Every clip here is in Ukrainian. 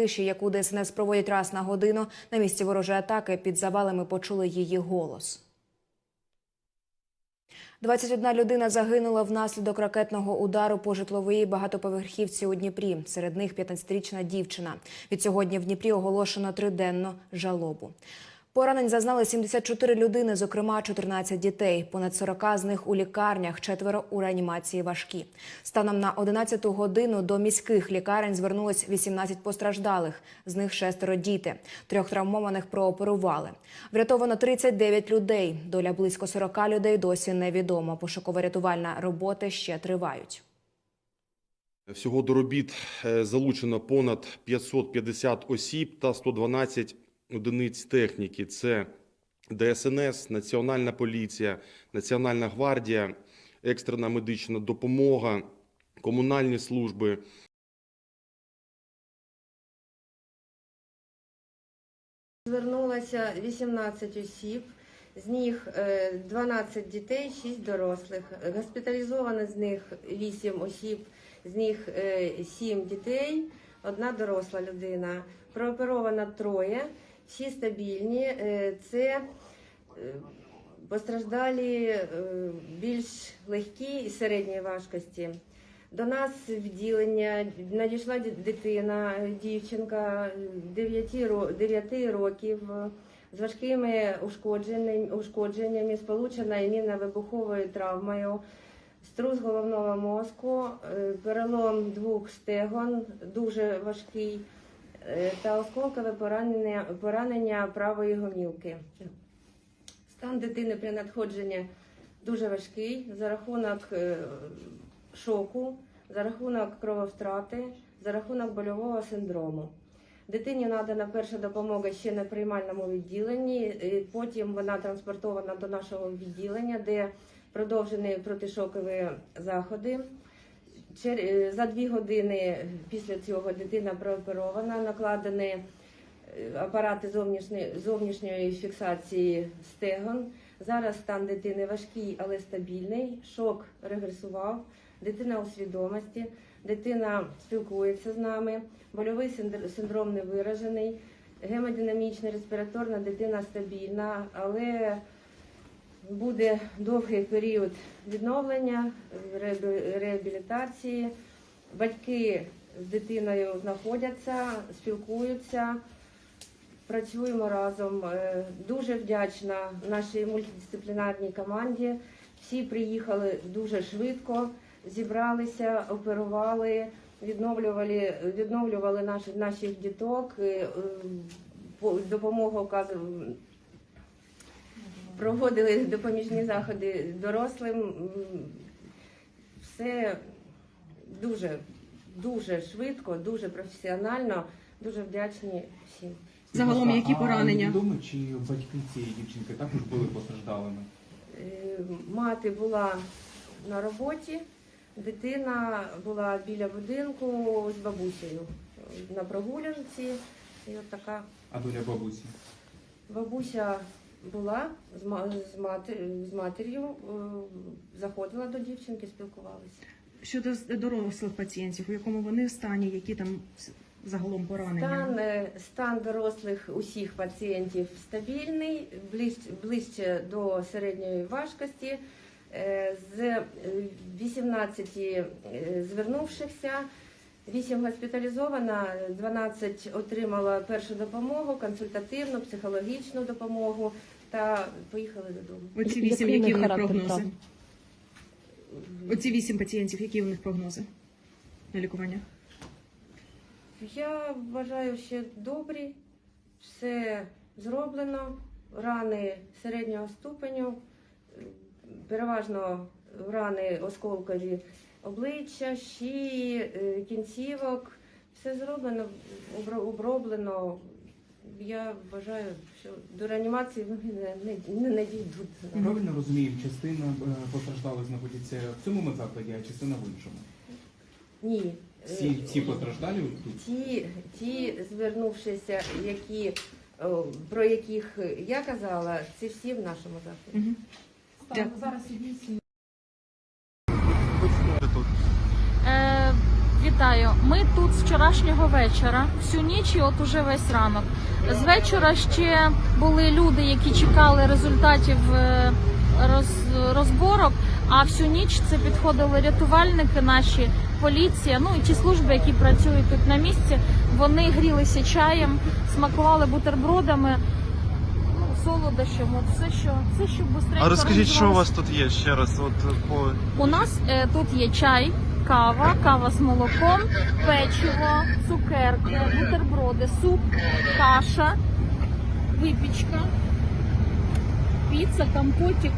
Тиші, яку ДСНС проводять раз на годину, на місці ворожої атаки під завалами почули її голос. 21 людина загинула внаслідок ракетного удару по житловій багатоповерхівці у Дніпрі. Серед них 15-річна дівчина. Від сьогодні в Дніпрі оголошено триденну жалобу. Поранень зазнали 74 людини, зокрема 14 дітей. Понад 40 з них у лікарнях, четверо у реанімації важкі. Станом на 11 годину до міських лікарень звернулось 18 постраждалих, з них шестеро діти. Трьох травмованих прооперували. Врятовано 39 людей. Доля близько 40 людей досі невідома. Пошуково-рятувальна роботи ще тривають. Всього до робіт е, залучено понад 550 осіб та 112 одиниць техніки. Це ДСНС, Національна поліція, Національна гвардія, екстрена медична допомога, комунальні служби. Звернулося 18 осіб, з них е, 12 дітей, 6 дорослих. Госпіталізовано з них 8 осіб, з них 7 дітей, одна доросла людина. Прооперовано троє, всі стабільні. Е, Це е, постраждалі е, більш легкі і середньої важкості. До нас відділення надійшла дитина, дівчинка 9, 9 років з важкими ушкодженнями, сполучена імінно-вибуховою травмою, струс головного мозку, перелом двох стегон, дуже важкий, та осколкове поранення, поранення правої гомілки. Стан дитини при надходженні дуже важкий за рахунок е, шоку, за рахунок крововтрати, за рахунок больового синдрому. Дитині надана перша допомога ще на приймальному відділенні. і Потім вона транспортована до нашого відділення, де продовжені протишокові заходи. Е, За дві години після цього дитина прооперована, накладені е, апарати зовнішньої, зовнішньої фіксації стегон. Зараз стан дитини важкий, але стабільний. Шок регресував. Дитина у свідомості, дитина спілкується з нами, больовий синдр- синдром не виражений, гемодинамічна, респіраторна дитина стабільна, але буде довгий період відновлення, реабі- реабілітації. Батьки з дитиною знаходяться, спілкуються, працюємо разом. Е, Дуже вдячна нашій мультидисциплінарній команді. Всі приїхали дуже швидко, зібралися, оперували, відновлювали, відновлювали наші, наших діток, е, е, по- допомогу проводили допоміжні заходи дорослим. Все дуже, дуже швидко, дуже професіонально, дуже вдячні всім. Загалом, які А поранення? Відомо, чи батьки цієї дівчинки також були постраждалими? Е, Мати була на роботі, дитина була біля будинку з бабусею на прогулянці. І от така А доля бабусі? бабуся була з, ма- з, мати, з матір'ю, е, заходила до дівчинки, спілкувалися. Щодо дорослих пацієнтів, у якому вони стані, які там загалом поранення? Стан, е, стан дорослих усіх пацієнтів стабільний, ближче, ближче до середньої важкості. Е, З е, 18 е, звернувшихся, 8 госпіталізовано, 12 отримала першу допомогу, консультативну, психологічну допомогу та поїхали додому. Оці вісім, Який які в них характер прогнози? травм? Оці вісім пацієнтів, які у них прогнози на лікування? Я вважаю, що добрі, все зроблено, рани середнього ступеню, переважно рани осколкові обличчя, шиї, е, кінцівок. Все зроблено, оброблено. Я вважаю, що до реанімації вони не, не, не, не дійдуть. Правильно розуміємо, частина е, постраждалих знаходиться в цьому медзакладі, а частина в іншому. Ні. Всі, Е, всі постраждалі тут? Ті, ті звернувшися, які, про яких я казала, це всі в нашому закладі. Угу. Е, від Вітаю. Ми тут з вчорашнього вечора, всю ніч і от уже весь ранок. З вечора ще були люди, які чекали результатів е, роз, розборок. А всю ніч це підходили рятувальники, наші поліція, ну і ті служби, які працюють тут на місці. Вони грілися чаєм, смакували бутербродами, ну, солодощем. От все, що все, що швидко А розкажіть, що у вас тут є ще раз? От по у нас е, тут є чай, кава, кава з молоком, печиво, цукерки, бутерброди, суп, каша, випічка, піца, компотик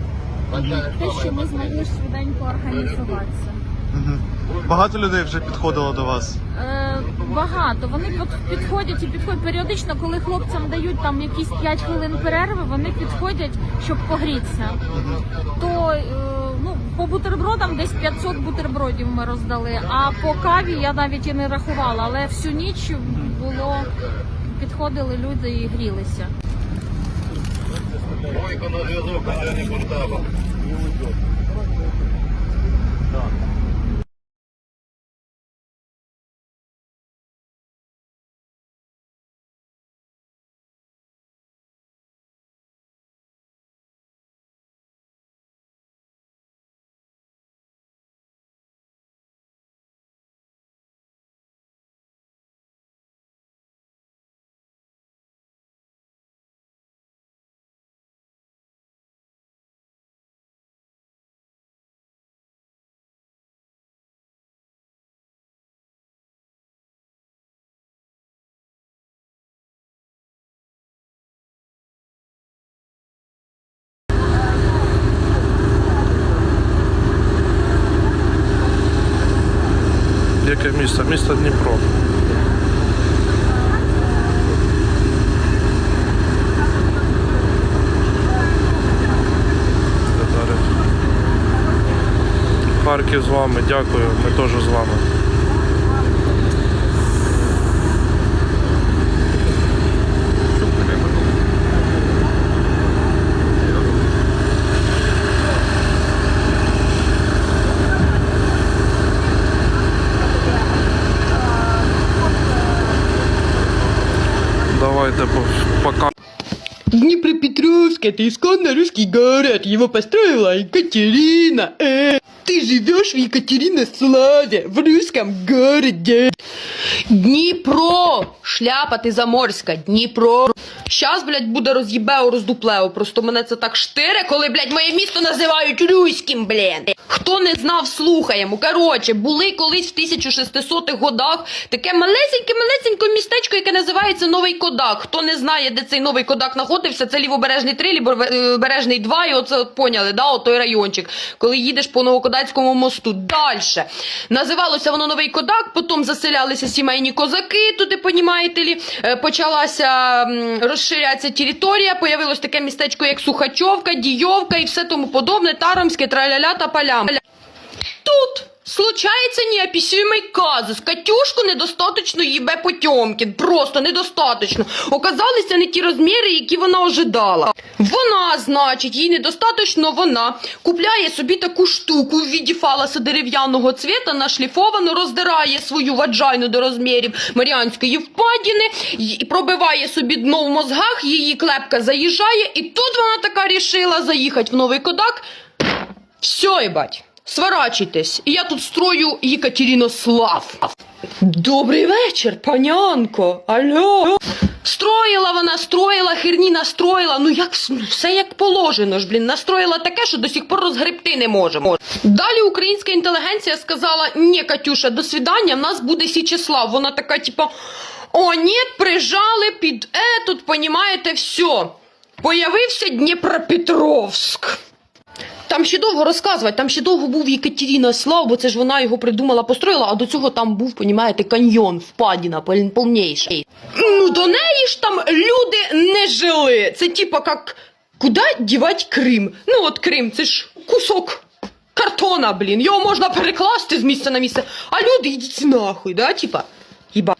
те, що ми змогли швиденько організуватися. Багато людей вже підходило до вас. Е, багато. Вони підходять і підходять періодично, коли хлопцям дають там якісь 5 хвилин перерви, вони підходять, щоб погрітися. То по бутербродам десь 500 бутербродів ми роздали. А по каві я навіть і не рахувала, але всю ніч було підходили люди і грілися. Яке місто? Місто Дніпро. Харків з вами, дякую, ми теж з вами. Давайте по- пока. Днепропетровск – это исконно русский город. Его построила Екатерина. Э, ты живешь в Екатеринославе, в русском городе. Дніпро! Шляпа ти заморська, Дніпро. Щас, блядь, буде роз'їбео, роздуплео. Просто мене це так штире, коли, блядь, моє місто називають руським, блін. Хто не знав, слухаємо. Коротше, були колись в 1600-х годах таке малесеньке-малесеньке містечко, яке називається Новий Кодак. Хто не знає, де цей новий Кодак знаходився, це лівобережний 3, лівобережний 2, і оце от поняли, да, от той райончик. Коли їдеш по Новокодацькому мосту. Дальше. Називалося воно Новий Кодак, потім заселялися сімейні козаки, туди, понімаєте лі, Е, почалася розширятися територія, появилось таке містечко, як Сухачовка, Дійовка і все тому подобне, Таромське, траляля та палям. Тут случається неописуемый казус. Катюшку недостаточно їбе Потьомкін. Просто недостаточно. Оказалися не ті розміри, які вона ожидала. Вона, значить, їй недостаточно вона купляє собі таку штуку в віді фаласа дерев'яного цвіта, нашліфовано, роздирає свою ваджайну до розмірів Маріанської впадіни і пробиває собі дно в мозгах, її клепка заїжджає, і тут вона така рішила заїхати в новий кодак. Все, ебать, сворачуйтесь. Я тут строю Єкатеринослав. Добрий вечір, панянко. Алло. Строїла вона, строїла, херні настроїла. Ну як ну, все як положено ж, блін, настроїла таке, що до сих пор розгребти не можемо. Далі українська інтелігенція сказала: ні, Катюша, до свідання, в нас буде Січеслав. Вона така, типа, о, ні, прижали під е, тут, понімаєте, все. Появився Дніпропетровськ. Там ще довго розказувати, там ще довго був Єкатерина Слав, бо це ж вона його придумала, построїла, а до цього там був, понімаєте, каньйон, впадіна повніша. Ну, до неї ж там люди не жили. Це типа як, куди дівати Крим? Ну от Крим, це ж кусок картона, блін. Його можна перекласти з місця на місце, а люди йдіть нахуй, да, типа, їба.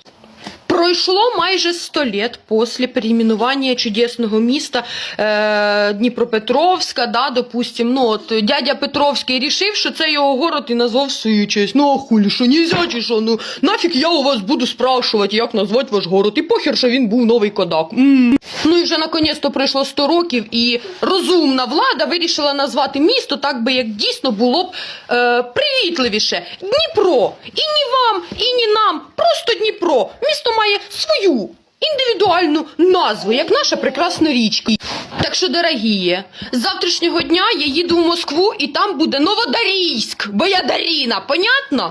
Пройшло майже 100 лет после переименування чудесного міста е, Дніпропетровська, да, допустим. Ну, от дядя Петровський рішив, що це його город і назвав свою честь. Ну, а хулі, що нельзя, чи що? Ну, нафіг я у вас буду спрашувати, як назвати ваш город. І похер, що він був новий кодак. м Ну і вже наконець-то пройшло 100 років, і розумна влада вирішила назвати місто так би, як дійсно було б е, привітливіше. Дніпро. І ні вам, і ні нам. Просто Дніпро. Місто має свою індивідуальну назву, як наша прекрасна річка. Так що, дорогі, з завтрашнього дня я їду в Москву і там буде Новодарійськ, бо я Даріна, понятно?